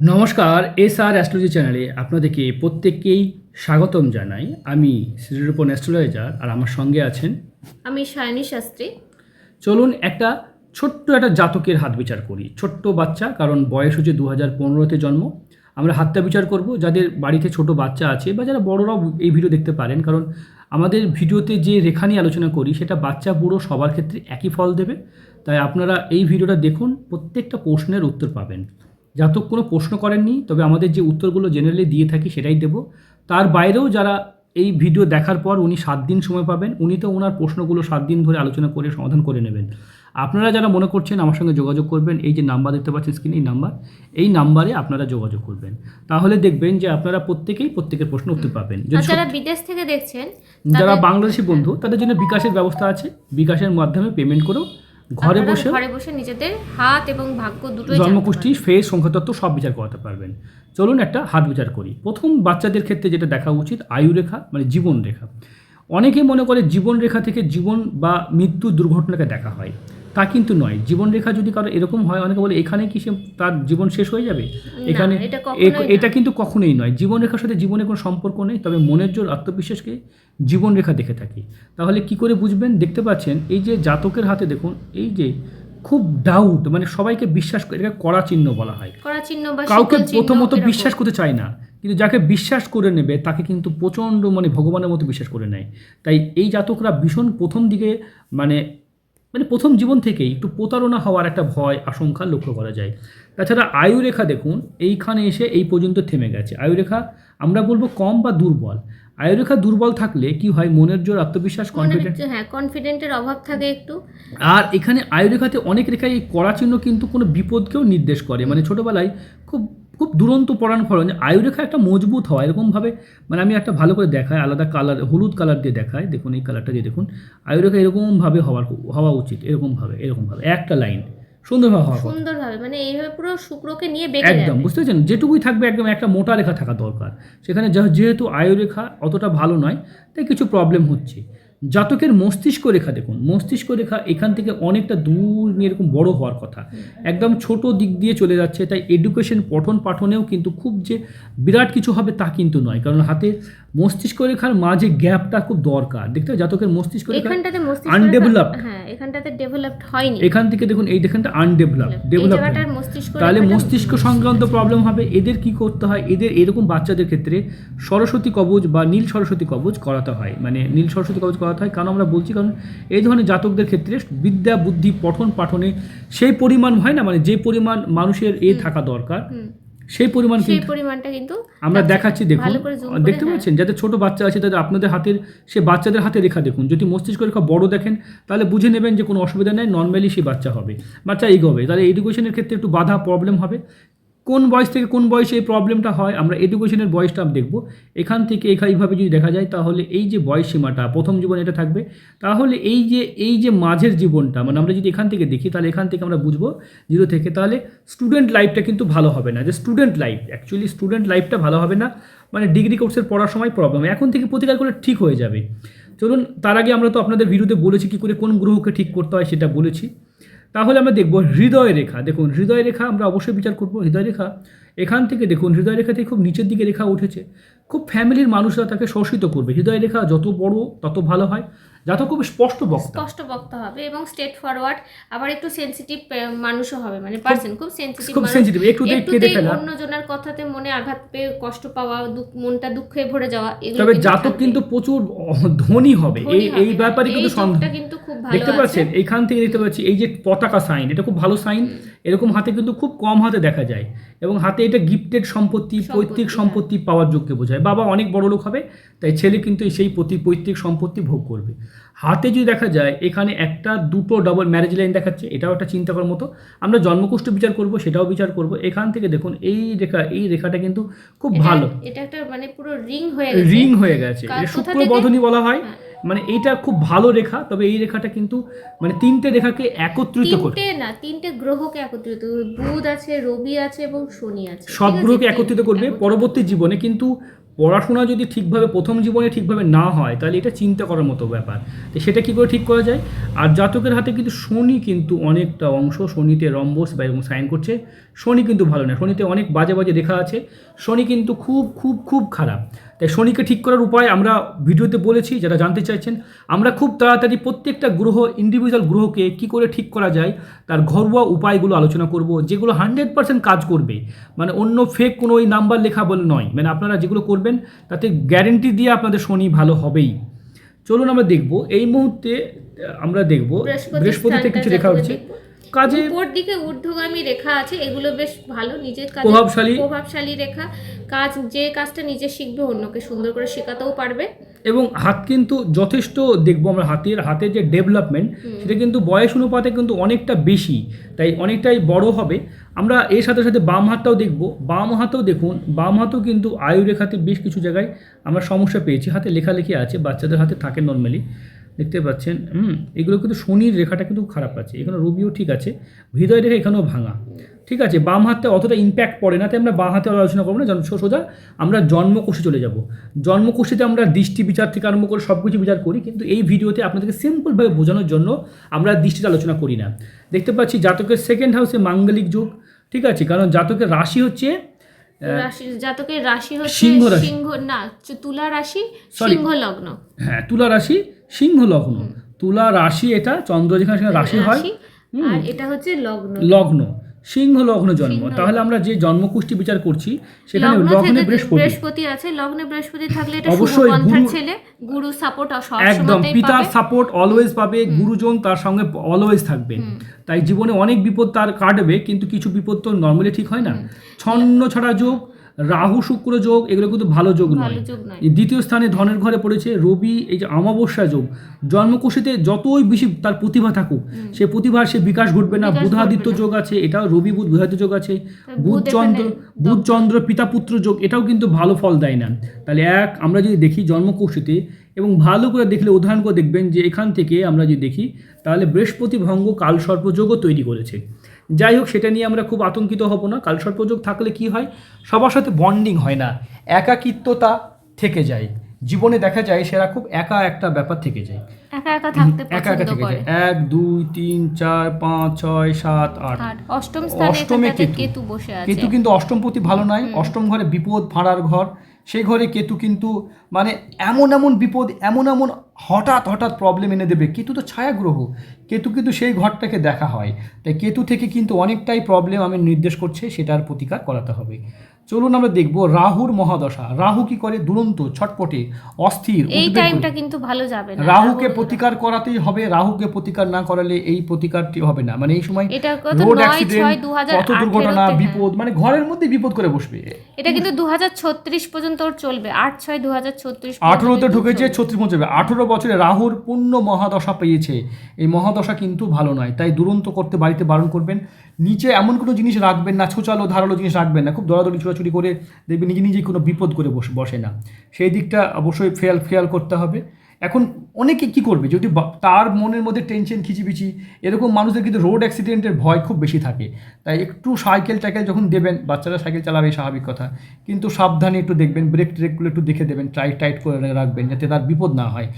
নমস্কার এস আর অ্যাস্ট্রোলজি চ্যানেলে আপনাদেরকে প্রত্যেককেই স্বাগতম জানাই। আমি শ্রীরূপন অ্যাস্ট্রোলজার আর আমার সঙ্গে আছেন। আমি সায়নী শাস্ত্রী। চলুন একটা ছোট্ট একটা জাতকের হাত বিচার করি। ছোট্ট বাচ্চা কারণ বয়স হচ্ছে দু হাজার পনেরোতে জন্ম। আমরা হাতটা বিচার করব। যাদের বাড়িতে ছোট বাচ্চা আছে বা যারা বড়রাও এই ভিডিও দেখতে পারেন কারণ আমাদের ভিডিওতে যে রেখা নিয়ে আলোচনা করি সেটা বাচ্চা বুড়ো সবার ক্ষেত্রে একই ফল দেবে। তাই আপনারা এই ভিডিওটা দেখুন প্রত্যেকটা প্রশ্নের উত্তর পাবেন। জাতক কোনো প্রশ্ন করেননি তবে আমাদের যে উত্তরগুলো জেনারেলি দিয়ে থাকি সেটাই দেব। তার বাইরেও যারা এই ভিডিও দেখার পর উনি সাত দিন সময় পাবেন উনি তো ওনার প্রশ্নগুলো সাত দিন ধরে আলোচনা করে সমাধান করে নেবেন। আপনারা যারা মনে করছেন আমার সঙ্গে যোগাযোগ করবেন এই যে নাম্বার দেখতে পাচ্ছেন স্ক্রিনে এই নাম্বার এই নাম্বারে আপনারা যোগাযোগ করবেন। তাহলে দেখবেন যে আপনারা প্রত্যেকেই প্রত্যেকের প্রশ্ন উত্তর পাবেন। যারা বিদেশ থেকে দেখছেন যারা বাংলাদেশি বন্ধু তাদের জন্য বিকাশের ব্যবস্থা আছে। বিকাশের মাধ্যমে পেমেন্ট করেও ঘরে বসে ঘরে বসে নিজেদের হাত এবং ভাগ্য দুটোই জন্মকুষ্টি ফেস সংখ্যাতত্ত্ব সব বিচার করাতে পারবেন। চলুন একটা হাত বিচার করি। প্রথম বাচ্চাদের ক্ষেত্রে যেটা দেখা উচিত আয়ু রেখা মানে জীবন রেখা অনেকে মনে করে জীবন রেখা থেকে জীবন বা মৃত্যু দুর্ঘটনাকে দেখা হয়। তা কিন্তু নয়। জীবন রেখা যদি কারও এরকম হয় অনেকে বলে এখানে কি সে তার জীবন শেষ হয়ে যাবে? এখানে এটা কিন্তু কখনোই নয়। জীবন রেখার সাথে জীবনে কোনো সম্পর্ক নেই তবে মনের জোর আত্মবিশ্বাসকে জীবন রেখা দেখে থাকি। তাহলে কি করে বুঝবেন? দেখতে পাচ্ছেন এই যে জাতকের হাতে দেখুন এই যে খুব ডাউট মানে সবাইকে বিশ্বাস করে এটাকে কড়া চিহ্ন বলা হয়। করা চিহ্ন বা কাউকে প্রথমত বিশ্বাস করতে চায় না কিন্তু যাকে বিশ্বাস করে নেবে তাকে কিন্তু প্রচণ্ড মানে ভগবানের মতো বিশ্বাস করে নেয়। তাই এই জাতকরা ভীষণ প্রথম দিকে মানে মানে প্রথম জীবন থেকেই একটু প্রতারণা হওয়ার একটা ভয় আশঙ্কা লক্ষ্য করা যায়। তাছাড়া আয়ুরেখা দেখুন এইখানে এসে এই পর্যন্ত থেমে গেছে। আয়ুরেখা আমরা বলব কম বা দুর্বল। আয়ুরেখা দুর্বল থাকলে কি হয়? মনের জোর আত্মবিশ্বাস কনফিডেন্ট হ্যাঁ কনফিডেন্টের অভাব থাকে একটু। আর এখানে আয়ুরেখাতে অনেক রেখায় এই কড়া চিহ্ন কিন্তু কোনো বিপদকেও নির্দেশ করে। মানে ছোটোবেলায় খুব খুব দুরন্ত পড়ান ফলন আয়ুরেখা একটা মজবুত হওয়া এরকমভাবে মানে আমি একটা ভালো করে দেখাই আলাদা কালার হলুদ কালার দিয়ে দেখাই দেখুন এই কালারটা দিয়ে দেখুন আয়ুরেখা এরকমভাবে হওয়ার হওয়া উচিত এরকমভাবে এরকমভাবে একটা লাইন সুন্দরভাবে হওয়া সুন্দরভাবে মানে এইভাবে পুরো শুক্রকে নিয়ে বেঁকে একদম বুঝতে পেরেছেন? যেটুকুই থাকবে একদম একটা মোটা রেখা থাকা দরকার। সেখানে যে- যেহেতু আয়ুরেখা অতটা ভালো নয় তাই কিছু প্রবলেম হচ্ছে। জাতকের মস্তিষ্ক রেখা দেখুন। মস্তিষ্ক রেখা এখান থেকে অনেকটা দূর নিয়ে এরকম বড় হওয়ার কথা। একদম ছোট দিক দিয়ে চলে যাচ্ছে তাই এডুকেশন পঠন পাঠনেও কিন্তু খুব যে বিরাট কিছু হবে তা কিন্তু নয়। কারণ হাতে মস্তিষ্ক রেখার মাঝে গ্যাপটা খুব দরকার। দেখতে হবে জাতকের মস্তিষ্ক রেখা এখানটাতে মস্তিষ্ক undeveloped। হ্যাঁ এখানটাতে ডেভেলপড হয়নি। এখান থেকে দেখুন এই দেখেনটা আনডেভেলপ ডেভেলপ তাহলে মস্তিষ্ক সংক্রান্ত প্রবলেম হবে এদের কি করতে হয়? এদের এরকম বাচ্চাদের ক্ষেত্রে সরস্বতী কবজ বা নীল সরস্বতী কবজ করাতে হয়। মানে নীল সরস্বতী কবজ করাতে হয় কারণ আমরা বলছি কারণ এই ধরনের জাতকদের ক্ষেত্রে বিদ্যা বুদ্ধি পঠন পাঠনে সেই পরিমাণ হয় না মানে যে পরিমাণ মানুষের এ থাকা দরকার। সেই পরিমাণ সেই পরিমাণটা কিন্তু আমরা দেখাচ্ছি দেখুন। দেখতে হ্যাঁ। পাচ্ছেন? যাদের ছোট বাচ্চা আছে তাদের আপনাদের হাতের সে বাচ্চাদের হাতে রেখা দেখুন। যদি মস্তিষ্ক রেখা বড় দেখেন তাহলে বুঝে নেবেন যে কোনো অসুবিধা নেই নর্মালি সেই বাচ্চা হবে। বাচ্চা এগোবে। তাহলে এডুকেশনের ক্ষেত্রে একটু বাধা প্রবলেম হবে। কোন বয়স থেকে কোন বয়সে এই প্রবলেমটা হয়, আমরা এডুকেশনের বয়সটা দেখব। এখান থেকে এখানে এইভাবে যদি দেখা যায়, তাহলে এই যে বয়স সীমাটা প্রথম জীবন এটা থাকবে। তাহলে এই যে এই যে মাঝের জীবনটা মানে আমরা যদি এখান থেকে দেখি, তাহলে এখান থেকে আমরা বুঝব জিরো থেকে, তাহলে স্টুডেন্ট লাইফটা কিন্তু ভালো হবে না। যে স্টুডেন্ট লাইফ অ্যাকচুয়ালি স্টুডেন্ট লাইফটা ভালো হবে না মানে ডিগ্রি কোর্সের পড়ার সময় প্রবলেম এখন থেকে প্রতিকার করলে ঠিক হয়ে যাবে। চলুন, তার আগে আমরা তো আপনাদের ভিডিওতে বলেছি কী করে কোন গ্রহকে ঠিক করতে হয়, সেটা বলেছি। তাহলে আমরা দেখব হৃদয় রেখা। দেখুন হৃদয় রেখা আমরা অবশ্যই বিচার করব। হৃদয় রেখা এখান থেকে দেখুন হৃদয় রেখা থেকে খুব নিচের দিকে রেখা উঠেছে। খুব ফ্যামিলির মানুষরা তাকে শোষিত করবে। হৃদয় রেখা যত বড় তত ভালো হয়। যাতে খুব স্পষ্ট বক্তা। স্পষ্ট বক্তা হবে এবং স্ট্রেট ফরওয়ার্ড আবার একটু সেনসিটিভ মানুষও হবে। মানে পার্সন খুব সেনসিটিভ খুব সেন্সিটিভ একটু ফেলা। অন্যজনের কথাতে মনে আঘাত পেয়ে কষ্ট পাওয়া দুঃখ মনটা দুঃখে ভরে যাওয়া এগুলো তবে জাতক কিন্তু প্রচুর ধনী হবে। এই এই ব্যাপারে কিন্তু সন্দেহ। কিন্তু খুব ভালো দেখতে পাচ্ছেন? এইখান থেকে দেখতে পাচ্ছি এই যে পতাকা সাইন এটা খুব ভালো সাইন এরকম হাতে কিন্তু খুব কম হাতে দেখা যায়। এবং হাতে এটা গিফটেড সম্পত্তি পৈতৃক হ্যাঁ। সম্পত্তি পাওয়ার যোগ্য বোঝায়। বাবা অনেক বড় লোক হবে তাই ছেলে কিন্তু সেই প্রতি পৈতৃক সম্পত্তি ভোগ করবে। হাতে যদি দেখা যায় এখানে একটা দুটো ডবল ম্যারেজ লাইন দেখাচ্ছে এটাও একটা চিন্তা করার মতো। আমরা জন্মকুষ্ঠ বিচার করব সেটাও বিচার করব। এখান থেকে দেখুন এই রেখা এই রেখাটা কিন্তু খুব ভালো। এটা একটা মানে পুরো রিং হয়ে গেছে। রিং হয়ে গেছে। শুক্র বধনী বলা হয়। হ্যাঁ। মানে এইটা খুব ভালো রেখা তবে এই রেখাটা কিন্তু মানে তিনটে রেখাকে একত্রিত করে। তিনটে না তিনটে গ্রহকে একত্রিত বুধ আছে রবি আছে এবং শনি আছে। সব গ্রহকে একত্রিত করবে পরবর্তী জীবনে কিন্তু পড়াশোনা যদি ঠিকভাবে প্রথম জীবনে ঠিকভাবে না হয় তাহলে এটা চিন্তা করার মতো ব্যাপার। তো সেটা কী করে ঠিক করা যায়? আর জাতকের হাতে কিন্তু শনি কিন্তু অনেকটা অংশ শনিতে রম্বস বা এবং সাইন করছে। শনি কিন্তু ভালো না শনিতে অনেক বাজে বাজে রেখা আছে শনি কিন্তু খুব খুব খুব খারাপ। তাই শনিকে ঠিক করার উপায় আমরা ভিডিওতে বলেছি যারা জানতে চাইছেন আমরা খুব তাড়াতাড়ি প্রত্যেকটা গ্রহ ইন্ডিভিজুয়াল গ্রহকে কি করে ঠিক করা যায় তার ঘরোয়া উপায়গুলো আলোচনা করব যেগুলো হান্ড্রেড পার্সেন্ট কাজ করবে। মানে অন্য ফেক কোনো ওই নাম্বার লেখা বলে নয়। মানে আপনারা যেগুলো করবেন তাতে গ্যারেন্টি দিয়ে আপনাদের শনি ভালো হবেই। চলুন আমরা দেখব এই মুহূর্তে আমরা দেখব বৃহস্পতি বৃহস্পতিতে কিছু জাতকে হচ্ছে। কাজে উপর দিকে ঊর্ধ্বগামী রেখা আছে এগুলো বেশ ভালো নিজের কাজে প্রভাবশালী। প্রভাবশালী রেখা। কাজ যে কাজটা নিজে শিখবে অন্যকে সুন্দর করে শেখাতেও পারবে। এবং হাত কিন্তু যথেষ্ট দেখব আমরা হাতের হাতের যে ডেভেলপমেন্ট সেটা কিন্তু বয়স অনুপাতে কিন্তু অনেকটা বেশি তাই অনেকটাই বড় হবে। আমরা এর সাথে সাথে বাম হাতটাও দেখব। বাম হাতেও দেখুন বাম হাতেও কিন্তু আয়ু রেখাতে বেশ কিছু জায়গায় আমরা সমস্যা পেয়েছি। হাতে লেখালেখি আছে বাচ্চাদের হাতে থাকে নর্মালি দেখতে পাচ্ছেন, হুম, এগুলো কিন্তু শনির রেখাটা কিন্তু খারাপ আছে, এখানে রবিও ঠিক আছে, হৃদয় রেখা এখানেও ভাঙা, ঠিক আছে, বাম হাতে অতটা ইম্প্যাক্ট পড়ে না, তাই আমরা বাম হাতে আলোচনা করব না সোজা, আমরা জন্মকোষে চলে যাব, জন্মকোষেতে আমরা দৃষ্টি বিচার থেকে আরম্ভ করে সব কিছু বিচার করি, কিন্তু এই ভিডিওতে আপনাদেরকে সিম্পলভাবে বোঝানোর জন্য আমরা দৃষ্টিতে আলোচনা করি না, দেখতে পাচ্ছি, জাতকের সেকেন্ড হাউসে মাঙ্গলিক যুগ, ঠিক আছে, কারণ জাতকের রাশি হচ্ছে জাতকের রাশি হচ্ছে সিংহ সিংহ না তুলা রাশি সিংহ লগ্ন। হ্যাঁ তুলা রাশি সিংহ লগ্ন। তুলা রাশি এটা চন্দ্র যেখানে সেখানে রাশি হয়। আর এটা হচ্ছে লগ্ন। লগ্ন। সিংহ লগ্ন জন্ম। তাহলে আমরা যে জন্মকুষ্টি বিচার করছি সেখানে লগ্নে বৃহস্পতি। বৃহস্পতি আছে। লগ্নে বৃহস্পতি থাকলে এটা অবশ্যই ছেলে। গুরু সাপোর্ট সব একদম পিতার সাপোর্ট অলওয়েজ পাবে গুরুজন তার সঙ্গে অলওয়েজ থাকবে। তাই জীবনে অনেক বিপদ তার কাটবে কিন্তু কিছু বিপদ তো নর্মালি ঠিক হয় না। ছন্ন ছড়া যোগ রাহু শুক্র যোগ এগুলো কিন্তু ভালো যোগ নয়। দ্বিতীয় স্থানে ধনের ঘরে পড়েছে রবি এই যে অমাবস্যা যোগ। জন্মকুশিতে যতই বেশি তার প্রতিভা থাকুক সে প্রতিভার সে বিকাশ ঘটবে না। বুধাদিত্য যোগ আছে এটাও রবি বুধ বুধাদিত্য যোগ আছে। বুধচন্দ্র বুধ চন্দ্র এখানে বুধ চন্দ্র পিতা পুত্র যোগ এটাও কিন্তু ভালো ফল দেয় না। তাহলে এক আমরা যদি দেখি জন্মকৌশিতে এবং ভালো করে দেখলে উদাহরণ করে দেখবেন যে এখান থেকে আমরা যদি দেখি তাহলে বৃহস্পতি ভঙ্গ কালসর্পযোগও তৈরি করেছে। যাই হোক সেটা নিয়ে আমরা খুব আতঙ্কিত হব না। কালসর্পযোগ থাকলে কি হয়? সবার সাথে বন্ডিং হয় না। একাকিত্বতা থেকে যায়। জীবনে দেখা যায় সেরা খুব একা একটা ব্যাপার থেকে যায়। একা একা থাকতে একা একা থেকে যায়। এক দুই তিন চার পাঁচ ছয় সাত আট। অষ্টম অষ্টমে কেতু। কেতু বসে আছে। কেতু কিন্তু অষ্টমপতি ভালো নয় অষ্টম ঘরে বিপদ ভাড়ার ঘর। সেই ঘরে কেতু কিন্তু মানে এমন এমন বিপদ এমন এমন হঠাৎ হঠাৎ প্রবলেম এনে দেবে। কেতু তো ছায়া গ্রহ কেতু কিন্তু সেই ঘরটাকে দেখা হয়। তাই কেতু থেকে কিন্তু অনেকটাই প্রবলেম আমি নির্দেশ করছে সেটার প্রতিকার করাতে হবে। চলুন আমরা দেখব রাহুর মহাদশা। রাহু কি করে? দুরন্ত ছটপটে অস্থির এই টাইমটা কিন্তু ভালো যাবে না। রাহুকে প্রতিকার করাতেই হবে রাহুকে প্রতিকার না করালে এই প্রতিকারটি হবে না। মানে এই সময় এটা কত? রোড অ্যাক্সিডেন্ট দুর্ঘটনা বিপদ মানে ঘরের মধ্যে বিপদ করে বসবে। এটা কিন্তু দু হাজার ছত্রিশ পর্যন্ত ওর চলবে। আট ছয় দু হাজার ছত্রিশ আঠেরোতে ঢুকেছে ছত্রিশ পৌঁছবে আঠেরো বছরে রাহুর পূর্ণ মহাদশা পেয়েছে। এই মহাদশা কিন্তু ভালো নয় তাই দুরন্ত করতে বাড়িতে বারণ করবেন। নিচে এমন কোনো জিনিস রাখবেন না ছোচালো ধারালো জিনিস রাখবেন না খুব দৌড়াদৌড়ি ছোড়াছুড়ি করে দেখবেন নিজে নিজেই কোনো বিপদ করে বসে বসে না। সেই দিকটা অবশ্যই ফেয়াল ফেয়াল করতে হবে। এখন অনেকে কি করবে? যদি তার মনের মধ্যে টেনশন খিচিবিচি এরকম মানুষদের কিন্তু রোড অ্যাক্সিডেন্টের ভয় খুব বেশি থাকে। তাই একটু সাইকেল টাইকেল যখন দেবেন বাচ্চারা সাইকেল চালাবে স্বাভাবিক কথা। কিন্তু সাবধানে একটু দেখবেন ব্রেক ট্রেকগুলো একটু দেখে দেবেন টাইট টাইট করে রাখবেন যাতে তার বিপদ না হয়।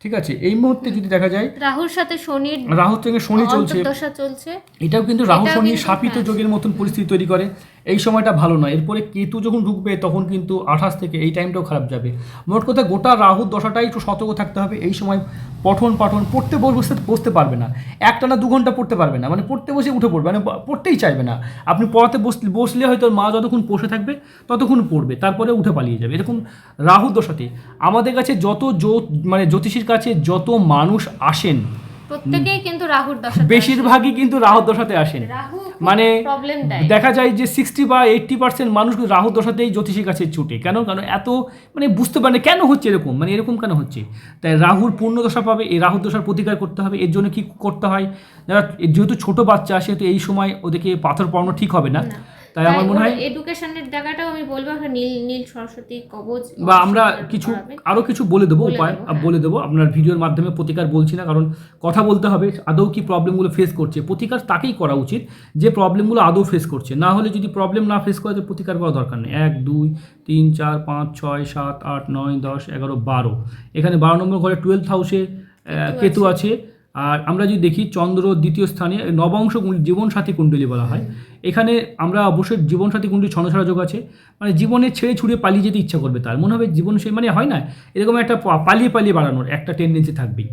ঠিক আছে? এই মুহূর্তে যদি দেখা যায় রাহুর সাথে শনির রাহুর সঙ্গে শনি চলছে। চলছে। এটাও কিন্তু রাহু শনি শাপিত হ্যাঁ। যোগের মতন পরিস্থিতি তৈরি করে। এই সময়টা ভালো নয়। এরপরে কেতু যখন ঢুকবে, তখন কিন্তু আঠাশ থেকে এই টাইমটাও খারাপ যাবে। মোট কথা গোটা রাহুর দশাটাই একটু সতর্ক থাকতে হবে। এই সময় পঠন পাঠন পড়তে বস- বসতে বসতে পারবে না। একটা না দু ঘণ্টা পড়তে পারবে না। মানে পড়তে বসে উঠে পড়বে মানে পড়তেই চাইবে না। আপনি পড়াতে বসলে বসলে হয়তো মা যতক্ষণ বসে থাকবে, ততক্ষণ পড়বে, তারপরে উঠে পালিয়ে যাবে। এরকম রাহু দশাতে। আমাদের কাছে যত মানে জ্যোতিষীর কাছে যত মানুষ আসেন প্রত্যেকেই কিন্তু রাহুর দশা বেশিরভাগই কিন্তু রাহু দশাতে আসেন মানে দেখা যায় যে সিক্সটি বা এইট্টি পার্সেন্ট মানুষ কিন্তু রাহু দশাতেই জ্যোতিষীর কাছে ছুটে। কেন? কারণ এত মানে বুঝতে পারে না কেন হচ্ছে এরকম? মানে এরকম কেন হচ্ছে? তাই রাহুর পূর্ণ দশা পাবে এই রাহুর দশার প্রতিকার করতে হবে এর জন্য কি করতে হয়? যারা যেহেতু ছোট বাচ্চা সেহেতু এই সময় ওদেরকে পাথর পড়ানো ঠিক হবে না। তাই আমার মনে হয় এডুকেশনের জায়গাটাও আমি বলব একটা নীল নীল সরস্বতী কবচ বা আমরা কিছু। আরও কিছু বলে দেবো উপায় হ্যাঁ। বলে দেবো। আপনার ভিডিওর মাধ্যমে প্রতিকার বলছি না কারণ কথা বলতে হবে আদৌ কি প্রবলেমগুলো ফেস করছে। প্রতিকার তাকেই করা উচিত যে প্রবলেমগুলো আদৌ ফেস করছে। না হলে যদি প্রবলেম না ফেস করে তো প্রতিকার করা দরকার নেই। এক দুই তিন চার পাঁচ ছয় সাত আট নয় দশ এগারো বারো। এখানে বারো নম্বর ঘরে টুয়েলভ হাউসে কেতু আছে। আর আমরা যদি দেখি চন্দ্র দ্বিতীয় স্থানে নবাংশ জীবনসাথী কুণ্ডলী বলা হয়। এখানে আমরা অবশ্যই জীবনসাথী কুণ্ডলী ছনছাড়া যোগ আছে। মানে জীবনে ছেড়ে ছুড়ে পালিয়ে যেতে ইচ্ছা করবে তার। মনে হবে জীবন সে মানে হয় না, এরকম একটা পালিয়ে পালিয়ে বাড়ানোর একটা টেন্ডেন্সি থাকবেই।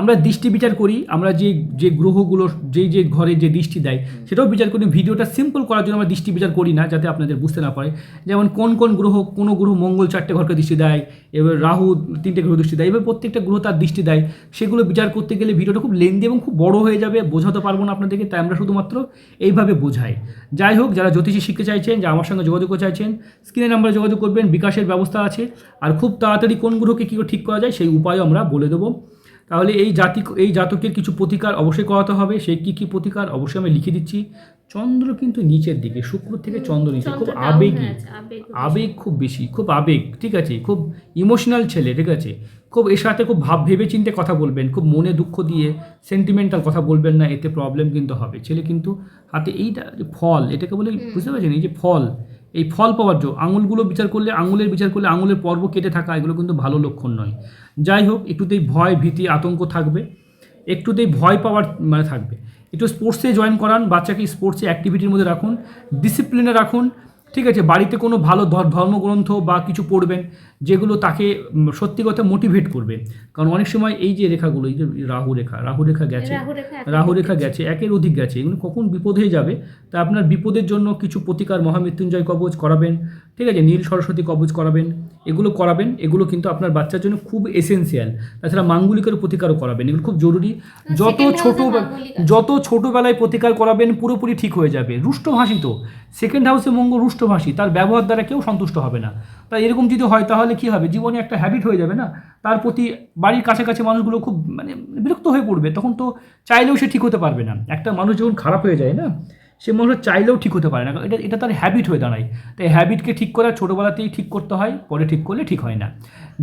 আমরা দৃষ্টি বিচার করি, আমরা যে যে গ্রহগুলো, যেই, যে ঘরে যে দৃষ্টি দেয়, সেটাও বিচার করি। ভিডিওটা সিম্পল করার জন্য আমরা দৃষ্টি বিচার করি না, যাতে আপনাদের বুঝতে না পারে। যেমন কোন কোন গ্রহ কোন গ্রহ মঙ্গল চারটে ঘরকে দৃষ্টি দেয়, এবার রাহু তিনটে গ্রহ দৃষ্টি দেয়, এবার প্রত্যেকটা গ্রহ তার দৃষ্টি দেয়। সেগুলো বিচার করতে গেলে ভিডিওটা খুব লেন্দি এবং খুব বড় হয়ে যাবে, বোঝাতে পারব না আপনাদেরকে, তাই আমরা শুধুমাত্র এইভাবে বোঝাই। যাই হোক, যারা জ্যোতিষী শিখতে চাইছেন যা আমার সঙ্গে যোগাযোগ চাইছেন, স্ক্রিনে নাম্বারে যোগাযোগ করবেন, বিকাশের ব্যবস্থা আছে। আর খুব তাড়াতাড়ি কোন গ্রহকে কী ঠিক করা যায় সেই উপায়ও আমরা বলে দেবো। তাহলে এই জাতি এই জাতকের কিছু প্রতিকার অবশ্যই করাতে হবে। সেই কী কী প্রতিকার? অবশ্যই আমি লিখে দিচ্ছি। চন্দ্র কিন্তু নিচের দিকে শুক্র থেকে চন্দ্র নিচে খুব আবেগী। আবেগ খুব বেশি। খুব আবেগ ঠিক আছে খুব ইমোশনাল ছেলে ঠিক আছে। খুব এর সাথে খুব ভাব ভেবে চিন্তে কথা বলবেন খুব মনে দুঃখ দিয়ে সেন্টিমেন্টাল কথা বলবেন না এতে প্রবলেম কিন্তু হবে। ছেলে কিন্তু হাতে এইটা যে ফল এটাকে বলে বুঝতে পারছেন? এই যে ফল এই ফল পাওয়ার জন্য আঙুলগুলো বিচার করলে আঙুলের বিচার করলে আঙুলের পর্ব কেটে থাকা এগুলো কিন্তু ভালো লক্ষণ নয়। যাই হোক একটুতেই ভয় ভীতি আতঙ্ক থাকবে একটুতেই ভয় পাওয়ার মানে থাকবে। একটু স্পোর্টসে জয়েন করান বাচ্চাকে স্পোর্টসে অ্যাক্টিভিটির মধ্যে রাখুন ডিসিপ্লিনে রাখুন ঠিক আছে? বাড়িতে কোনো ভালো ধর- ধর্মগ্রন্থ বা কিছু পড়বেন যেগুলো তাকে সত্যি কথা মোটিভেট করবে। কারণ অনেক সময় এই যে রেখাগুলো এই যে রাহু রেখা রাহু রেখা গেছে রাহু রেখা রাহু রেখা গেছে। একের অধিক গেছে এগুলো কখন বিপদ হয়ে যাবে তা আপনার বিপদের জন্য কিছু প্রতিকার মহামৃত্যুঞ্জয় কবচ করাবেন ঠিক আছে নীল সরস্বতী কবজ করাবেন এগুলো করাবেন এগুলো কিন্তু আপনার বাচ্চার জন্য খুব এসেন্সিয়াল তাছাড়া মাঙ্গলিকের প্রতিকারও করাবেন এগুলো খুব জরুরি। যত ছোট। যত ছোটবেলায় প্রতিকার করাবেন পুরোপুরি ঠিক হয়ে যাবে। রুষ্টভাষী তো। সেকেন্ড হাউসে মঙ্গল রুষ্টভাষী তার ব্যবহার দ্বারা কেউ সন্তুষ্ট হবে না। তাই এরকম যদি হয় তাহলে কি হবে? জীবনে একটা হ্যাবিট হয়ে যাবে না? তার প্রতি বাড়ির কাছাকাছি মানুষগুলো খুব মানে বিরক্ত হয়ে পড়বে তখন তো চাইলেও সে ঠিক হতে পারবে না। একটা মানুষ যখন খারাপ হয়ে যায় না সে মানুষ চাইলেও ঠিক হতে পারে না এটা এটা তার হ্যাবিট হয়ে দাঁড়ায়। তাই হ্যাবিটকে ঠিক করা ছোটোবেলাতেই ঠিক করতে হয়, পরে ঠিক করলে ঠিক হয় না।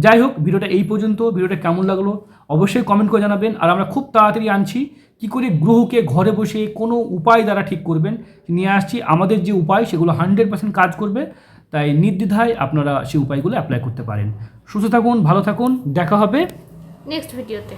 যাই হোক, ভিডিওটা এই পর্যন্ত, ভিডিওটা কেমন লাগল অবশ্যই কমেন্ট করে জানাবেন। আর আমরা খুব তাড়াতাড়ি আনছি, কি করে গ্রহকে ঘরে বসে কোনো উপায় দ্বারা ঠিক করবেন, নিয়ে আসছি আমাদের যে উপায়, সেগুলো হান্ড্রেড পার্সেন্ট কাজ করবে। তাই নির্দ্বিধায় আপনারা সেই উপায়গুলো অ্যাপ্লাই করতে পারেন। সুস্থ থাকুন, ভালো থাকুন, দেখা হবে নেক্সট ভিডিওতে